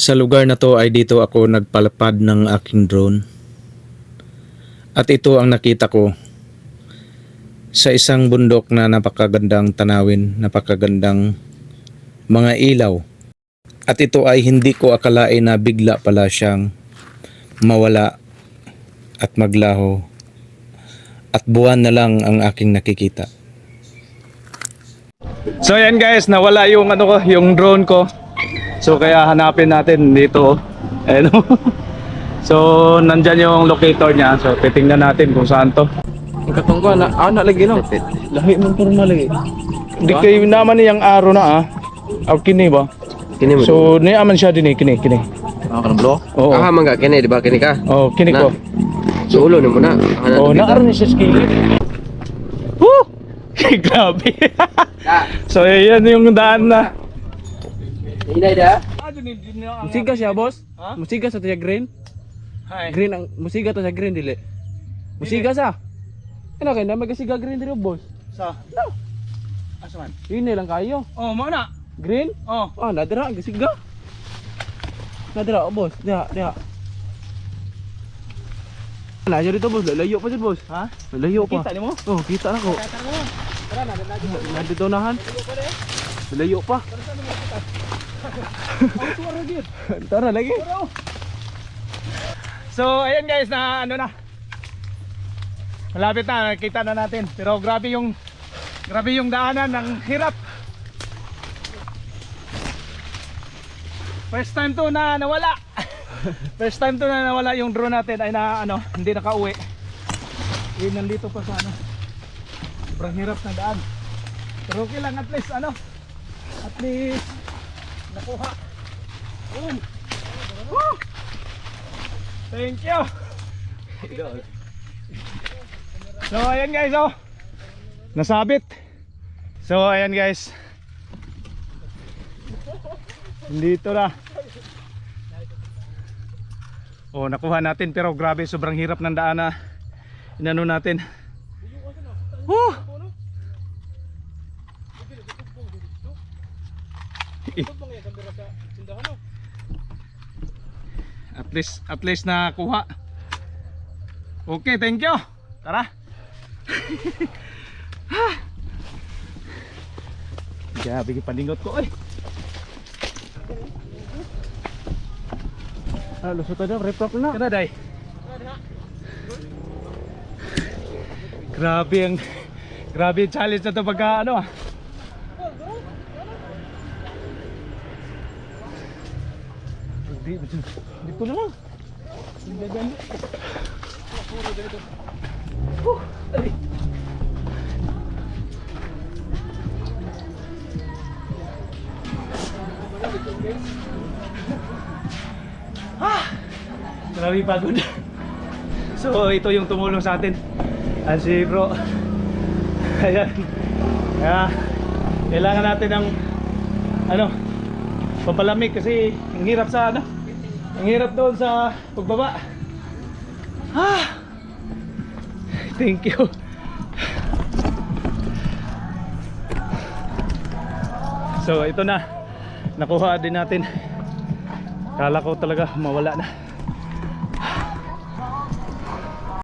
Sa lugar na to ay dito ako nagpalapad ng aking drone. At ito ang nakita ko sa isang bundok na napakagandang tanawin, napakagandang mga ilaw. At ito ay hindi ko akalain na bigla pala siyang mawala at maglaho. At buwan na lang ang aking nakikita. So yan guys, nawala yung ano ko, yung drone ko. So kaya hanapin natin dito. Ayun. so nandyan yung locator niya. So titingnan natin kung saan to. Ang katungko na ah na lagi no. Lahi mo turma lagi. Di kayo naman niyang araw na ah. Aw kini ba? Kini mo. So ni aman siya din kini kini. ah kanang blo. Oo. Ah mangga kini di ba kini ka? Oh, kini ko. So ulo ni mo na. Ana Oh, naaron ni siya skillet. Woo! Grabe. so yan yung daan na. Inay da. Musiga siya, boss? Ha? Musiga sa tiya green? Hi. Green ang musiga to sa green dili. Musiga sa. Ano kay na magasiga green diri, boss? Sa. Asaman. Ini lang kayo. Oh, mo na. Green? Oh. Ah, nadira ang gasiga. Nadira, oh, boss. Diha, diha. Na dito, boss. Lalayo pa dyan, boss. Ha? Lalayo pa. Kita ni mo? Oh, kita na ko. Nandito nahan. Lalayo pa. Tara lagi. So, ayan guys na ano na. Malapit na, nakita na natin. Pero grabe yung grabe yung daanan ng hirap. First time to na nawala. First time to na nawala yung drone natin ay na ano, hindi nakauwi. Eh, nandito pa sa ano. Sobrang hirap na daan. Pero okay lang at least ano. At least nakuha. Boom. Woo! Thank you. So ayan guys oh. Nasabit. So ayan guys. Dito na. Oh, nakuha natin pero grabe sobrang hirap ng daan na inano natin. Woo! At least at least nakuha. Okay, thank you. Tara. Grabe yung paningot ko eh. Ah, lusot na, reprop na. Kana day. Grabe ang grabe yung challenge na to pagka ano ah. Di- Dito na lang. Hindi gani. Huh, ay. Grabe pagod. so ito yung tumulong sa atin. Ang si bro. Ayan. Kaya kailangan natin ng ano papalamig kasi ang hirap sa ano ang hirap doon sa pagbaba. Ah. Thank you. So ito na. Nakuha din natin. Kala ko talaga mawala na.